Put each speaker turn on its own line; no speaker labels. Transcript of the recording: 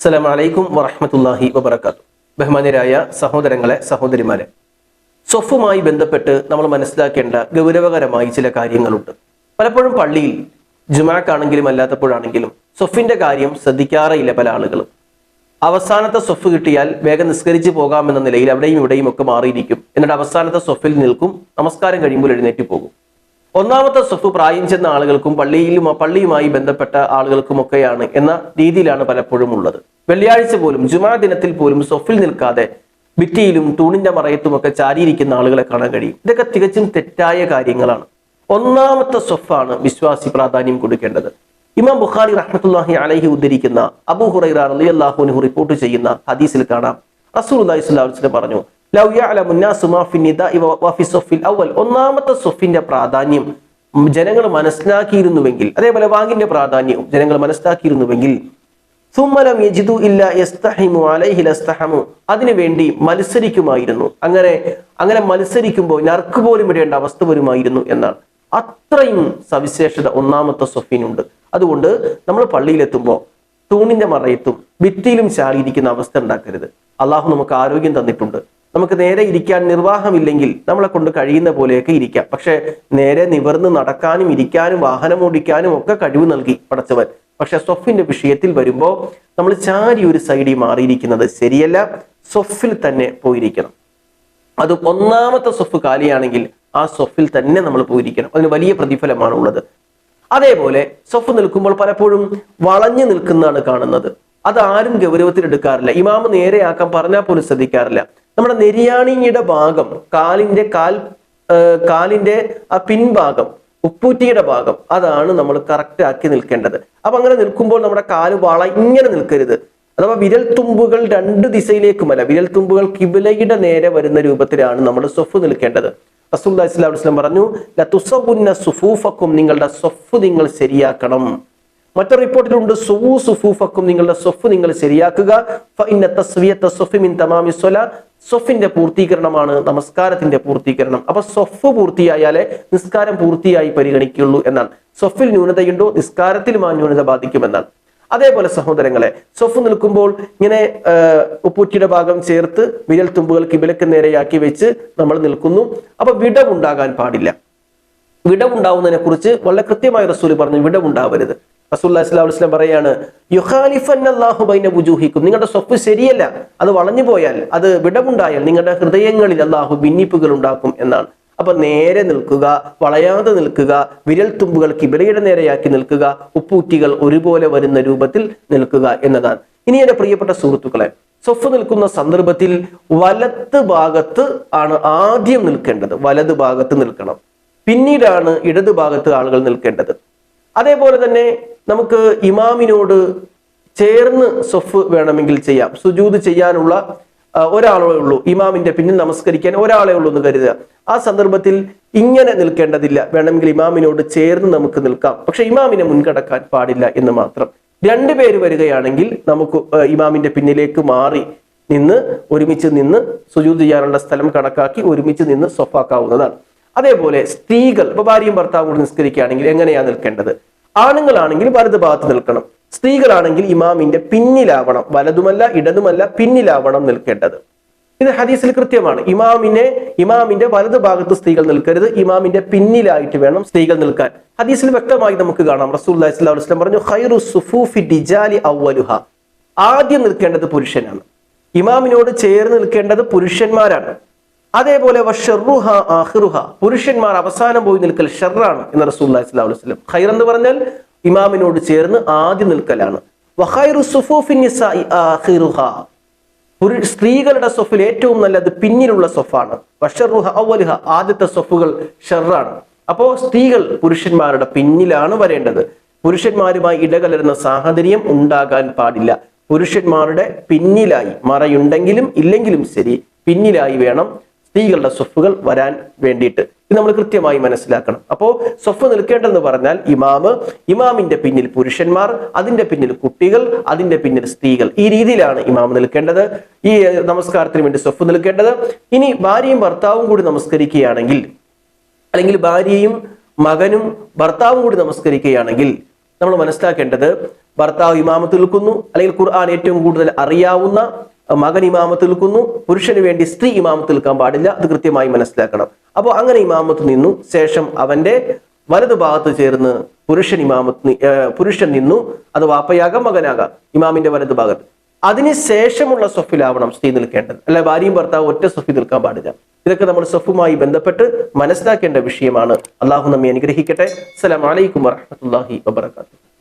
അസ്സലാം വലൈക്കും വറഹമത്തല്ലാഹി വബർക്കാത്തു ബഹുമാന്യരായ സഹോദരങ്ങളെ സഹോദരിമാരെ സ്വഫുമായി ബന്ധപ്പെട്ട് നമ്മൾ മനസ്സിലാക്കേണ്ട ഗൗരവകരമായി ചില കാര്യങ്ങളുണ്ട്. പലപ്പോഴും പള്ളിയിൽ ജുമാക്കാണെങ്കിലും അല്ലാത്തപ്പോഴാണെങ്കിലും സ്വഫിന്റെ കാര്യം ശ്രദ്ധിക്കാറേയില്ല പല ആളുകളും. അവസാനത്തെ സ്വഫ് കിട്ടിയാൽ വേഗം നിസ്കരിച്ചു പോകാമെന്ന നിലയിൽ അവിടെയും ഇവിടെയും ഒക്കെ മാറിയിരിക്കും. എന്നിട്ട് അവസാനത്തെ സ്വഫിൽ നിൽക്കും നമസ്കാരം കഴിയുമ്പോൾ എഴുന്നേറ്റ് പോകും. ഒന്നാമത്തെ സ്വത്ത് പ്രായം ചെന്ന ആളുകൾക്കും പള്ളിയിലും പള്ളിയുമായി ബന്ധപ്പെട്ട ആളുകൾക്കുമൊക്കെയാണ് എന്ന രീതിയിലാണ് പലപ്പോഴും ഉള്ളത്. വെള്ളിയാഴ്ച പോലും ജുമാ ദിനത്തിൽ പോലും സ്വഫിൽ നിൽക്കാതെ ഭിത്തിയിലും തൂണിന്റെ മറയത്തുമൊക്കെ ചാരിയിരിക്കുന്ന ആളുകളെ കാണാൻ കഴിയും. ഇതൊക്കെ തികച്ചും തെറ്റായ കാര്യങ്ങളാണ്. ഒന്നാമത്തെ സ്വഫാണ് വിശ്വാസി പ്രാധാന്യം കൊടുക്കേണ്ടത്. ഇമാം ബുഖാരി റഹ്മത്തുല്ലാഹി അലഹി ഉദ്ധരിക്കുന്ന അബു ഹുറൈറ റളിയല്ലാഹുവിനു റിപ്പോർട്ട് ചെയ്യുന്ന ഹദീസിൽ കാണാം. സ്വല്ലല്ലാഹു അലൈഹി വസല്ലം പറഞ്ഞു ഒന്നാമത്തെ സൊഫിന്റെ പ്രാധാന്യം ജനങ്ങൾ മനസ്സിലാക്കിയിരുന്നുവെങ്കിൽ അതേപോലെ വാങ്ങിന്റെ പ്രാധാന്യവും ജനങ്ങൾ മനസ്സിലാക്കിയിരുന്നുവെങ്കിൽ സുമ്മലം യജിദു യസ്തഹിമു അലൈഹി ലസ്തഹമു. അതിനുവേണ്ടി മത്സരിക്കുമായിരുന്നു. അങ്ങനെ അങ്ങനെ മത്സരിക്കുമ്പോൾ നർക്ക് പോലും ഇടേണ്ട അവസ്ഥ വരുമായിരുന്നു എന്നാണ്. അത്രയും സവിശേഷത ഒന്നാമത്തെ സൊഫീനുണ്ട്. അതുകൊണ്ട് നമ്മൾ പള്ളിയിലെത്തുമ്പോൾ തൂണിന്റെ മറയത്തും ഭിത്തിയിലും ചാടിയിരിക്കുന്ന അവസ്ഥ ഉണ്ടാക്കരുത്. അള്ളാഹു നമുക്ക് ആരോഗ്യം തന്നിട്ടുണ്ട്. നമുക്ക് നേരെ ഇരിക്കാൻ നിർവാഹമില്ലെങ്കിൽ നമ്മളെ കൊണ്ട് കഴിയുന്ന പോലെയൊക്കെ ഇരിക്കാം. പക്ഷെ നേരെ നിവർന്ന് നടക്കാനും ഇരിക്കാനും വാഹനം ഓടിക്കാനും ഒക്കെ കഴിവ് നൽകി പടച്ചവൻ. പക്ഷെ സ്വഫിന്റെ വിഷയത്തിൽ വരുമ്പോൾ നമ്മൾ ചാരി ഒരു സൈഡിൽ മാറിയിരിക്കുന്നത് ശരിയല്ല സ്വഫിൽ തന്നെ പോയിരിക്കണം. അത് ഒന്നാമത്തെ സ്വഫ് കാലിയാണെങ്കിൽ ആ സ്വഫിൽ തന്നെ നമ്മൾ പോയിരിക്കണം. അതിന് വലിയ പ്രതിഫലമാണ് ഉള്ളത് അതേപോലെ സ്വഫ് നിൽക്കുമ്പോൾ പലപ്പോഴും വളഞ്ഞു നിൽക്കുന്നതാണ് കാണുന്നത്. അത് ആരും ഗൗരവത്തിൽ എടുക്കാറില്ല ഇമാമ് നേരെയാക്കാൻ പറഞ്ഞാൽ പോലും ശ്രദ്ധിക്കാറില്ല. നമ്മുടെ നെരിയാണിയുടെ ഭാഗം കാലിന്റെ കാൽ കാലിന്റെ ആ പിൻഭാഗം ഉപ്പൂറ്റിയുടെ ഭാഗം അതാണ് നമ്മൾ കറക്റ്റ് ആക്കി നിൽക്കേണ്ടത്. അപ്പൊ അങ്ങനെ നിൽക്കുമ്പോൾ നമ്മുടെ കാൽ വള ഇങ്ങനെ നിൽക്കരുത്. അഥവാ വിരൽ തുമ്പുകൾ രണ്ട് ദിശയിലേക്കുമല്ല വിരൽ തുമ്പുകൾ കിബിലയുടെ നേരെ വരുന്ന രൂപത്തിലാണ് നമ്മൾ സൊഫ് നിൽക്കേണ്ടത്. അസുല്ലാ ഇസ്ലാം പറഞ്ഞു സുഫൂഫക്കും നിങ്ങളുടെ സൊഫ് നിങ്ങൾ ശരിയാക്കണം. മറ്റൊരു റിപ്പോർട്ടിലുണ്ട് സുവു സുഫൂഫക്കും നിങ്ങളുടെ സ്വഫ് നിങ്ങൾ ശരിയാക്കുക. സ്വഫിന്റെ പൂർത്തീകരണമാണ് നമസ്കാരത്തിന്റെ പൂർത്തീകരണം. അപ്പൊ സ്വഫ് പൂർത്തിയായാലേ നിസ്കാരം പൂർത്തിയായി പരിഗണിക്കുള്ളൂ എന്നാണ്. സ്വഫിൽ ന്യൂനതയുണ്ടോ? നിസ്കാരത്തിലും ആ ന്യൂനത ബാധിക്കുമെന്നാണ്. അതേപോലെ സഹോദരങ്ങളെ സ്വഫ് നിൽക്കുമ്പോൾ ഇങ്ങനെ ഉപ്പൂറ്റിയുടെ ഭാഗം ചേർത്ത് വിരൽ തുമ്പുകൾ കിബിലക്ക് നേരെയാക്കി വെച്ച് നമ്മൾ നിൽക്കുന്നു. അപ്പൊ വിടവുണ്ടാകാൻ പാടില്ല. വിടവുണ്ടാവുന്നതിനെ കുറിച്ച് വളരെ കൃത്യമായി റസൂൽ പറഞ്ഞു വിടവുണ്ടാവരുത്. റസൂല്ലാ പറയാണ് നിങ്ങളുടെ സ്വപ്പ് ശരിയല്ല അത് വളഞ്ഞു പോയാൽ അത് വിടവുണ്ടായാൽ നിങ്ങളുടെ ഹൃദയങ്ങളിൽ അള്ളാഹു ഭിന്നിപ്പുകൾ ഉണ്ടാക്കും എന്നാണ്. അപ്പൊ നേരെ നിൽക്കുക വളയാതെ നിൽക്കുക വിരൽ തുമ്പുകൾ കിബിലയുടെ നേരെയാക്കി നിൽക്കുക ഉപ്പൂറ്റികൾ ഒരുപോലെ വരുന്ന രൂപത്തിൽ നിൽക്കുക എന്നതാണ്. ഇനി എന്റെ പ്രിയപ്പെട്ട സുഹൃത്തുക്കളെ സ്വഫ് നിൽക്കുന്ന സന്ദർഭത്തിൽ വലത്ത് ഭാഗത്ത് ആണ് ആദ്യം നിൽക്കേണ്ടത്. വലത് ഭാഗത്ത് നിൽക്കണം. പിന്നീടാണ് ഇടത് ഭാഗത്ത് ആളുകൾ നിൽക്കേണ്ടത്. അതേപോലെ തന്നെ നമുക്ക് ഇമാമിനോട് ചേർന്ന് സൊഫ് വേണമെങ്കിൽ ചെയ്യാം. സുജൂത് ചെയ്യാനുള്ള ഒരാളേ ഉള്ളൂ. ഇമാമിന്റെ പിന്നിൽ നമസ്കരിക്കാൻ ഒരാളെ ഉള്ളൂ എന്ന് കരുതുക. ആ സന്ദർഭത്തിൽ ഇങ്ങനെ നിൽക്കേണ്ടതില്ല. വേണമെങ്കിൽ ഇമാമിനോട് ചേർന്ന് നമുക്ക് നിൽക്കാം. പക്ഷെ ഇമാമിനെ മുൻകടക്കാൻ പാടില്ല എന്ന് മാത്രം. രണ്ടുപേര് വരികയാണെങ്കിൽ നമുക്ക് ഇമാമിന്റെ പിന്നിലേക്ക് മാറി നിന്ന് ഒരുമിച്ച് നിന്ന് സുജൂത് ചെയ്യാനുള്ള സ്ഥലം കണക്കാക്കി ഒരുമിച്ച് നിന്ന് സൊഫാക്കാവുന്നതാണ് അതേപോലെ സ്ത്രീകൾ ഇപ്പൊ ഭാര്യയും ഭർത്താവും കൂടി നിസ്കരിക്കുകയാണെങ്കിൽ എങ്ങനെയാണ് നിൽക്കേണ്ടത്? ആണുങ്ങളാണെങ്കിൽ വലത് ഭാഗത്ത് നിൽക്കണം. സ്ത്രീകളാണെങ്കിൽ ഇമാമിന്റെ പിന്നിലാവണം. വലതുമല്ല ഇടതുമല്ല പിന്നിലാവണം നിൽക്കേണ്ടത്. ഇത് ഹദീസിൽ കൃത്യമാണ്. ഇമാമിനെ ഇമാമിന്റെ വലത് ഭാഗത്ത് സ്ത്രീകൾ നിൽക്കരുത്. ഇമാമിന്റെ പിന്നിലായിട്ട് വേണം സ്ത്രീകൾ നിൽക്കാൻ. ഹദീസിൽ വ്യക്തമായി നമുക്ക് കാണാം. റസൂൽ വസ്ലം പറഞ്ഞു ഖൈറു സുഫൂഫി ആദ്യം നിൽക്കേണ്ടത് പുരുഷനാണ്. ഇമാമിനോട് ചേർന്ന് നിൽക്കേണ്ടത് പുരുഷന്മാരാണ്. അതേപോലെ പുരുഷന്മാർ അവസാനം പോയി നിൽക്കൽ ഷെറാണ് എന്ന് റസൂല്ലാ വസ്ലം ഖൈർ എന്ന് പറഞ്ഞാൽ ഇമാമിനോട് ചേർന്ന് ആദ്യം നിൽക്കലാണ്. സ്ത്രീകളുടെ സൊഫിൽ ഏറ്റവും നല്ലത് പിന്നിലുള്ള സൊഫാണ് ആദ്യത്തെ സൊഫുകൾ ഷെറാണ്. അപ്പോ സ്ത്രീകൾ പുരുഷന്മാരുടെ പിന്നിലാണ് വരേണ്ടത്. പുരുഷന്മാരുമായി ഇടകലരുന്ന സാഹചര്യം ഉണ്ടാകാൻ പാടില്ല. പുരുഷന്മാരുടെ പിന്നിലായി മറയുണ്ടെങ്കിലും ഇല്ലെങ്കിലും ശരി പിന്നിലായി വേണം സ്ത്രീകളുടെ സ്വഫുകൾ വരാൻ വേണ്ടിയിട്ട്. ഇത് നമ്മൾ കൃത്യമായി മനസ്സിലാക്കണം. അപ്പോ സ്വഫ് നിൽക്കേണ്ടതെന്ന് പറഞ്ഞാൽ ഇമാമ് ഇമാമിന്റെ പിന്നിൽ പുരുഷന്മാർ അതിന്റെ പിന്നിൽ കുട്ടികൾ അതിന്റെ പിന്നിൽ സ്ത്രീകൾ. ഈ രീതിയിലാണ് ഇമാമ് നിൽക്കേണ്ടത്. ഈ നമസ്കാരത്തിന് വേണ്ടി സ്വഫ് നിൽക്കേണ്ടത്. ഇനി ഭാര്യയും ഭർത്താവും കൂടി നമസ്കരിക്കുകയാണെങ്കിൽ അല്ലെങ്കിൽ ഭാര്യയും മകനും ഭർത്താവും കൂടി നമസ്കരിക്കുകയാണെങ്കിൽ നമ്മൾ മനസ്സിലാക്കേണ്ടത് ഭർത്താവ് ഇമാമത്ത് നിൽക്കുന്നു അല്ലെങ്കിൽ ഖുർആൻ ഏറ്റവും കൂടുതൽ അറിയാവുന്ന മകൻ ഇമാമത്ത് നിൽക്കുന്നു പുരുഷന് വേണ്ടി സ്ത്രീ ഇമാമത്ത് നിൽക്കാൻ പാടില്ല അത് കൃത്യമായി മനസ്സിലാക്കണം. അപ്പോൾ അങ്ങനെ ഇമാമത്ത് നിന്നു ശേഷം അവന്റെ വലതു ഭാഗത്ത് ചേർന്ന് പുരുഷൻ ഇമാമത്ത് പുരുഷൻ നിന്നു അത് വാപ്പയാകാം മകനാകാം ഇമാമിന്റെ വലതു ഭാഗത്ത്. അതിന് ശേഷമുള്ള സൊഫിലാവണം സ്ത്രീ നിൽക്കേണ്ടത്. അല്ല ഭാര്യയും ഭർത്താവ് ഒറ്റ സൊഫി നിൽക്കാൻ പാടില്ല. ഇതൊക്കെ നമ്മൾ സൊഫുമായി ബന്ധപ്പെട്ട് മനസ്സിലാക്കേണ്ട വിഷയമാണ്. അള്ളാഹു നമ്മെ അനുഗ്രഹിക്കട്ടെ. അസ്സലാമു അലൈക്കും വറഹ്മത്തുള്ളാഹി വബറകാതുഹു.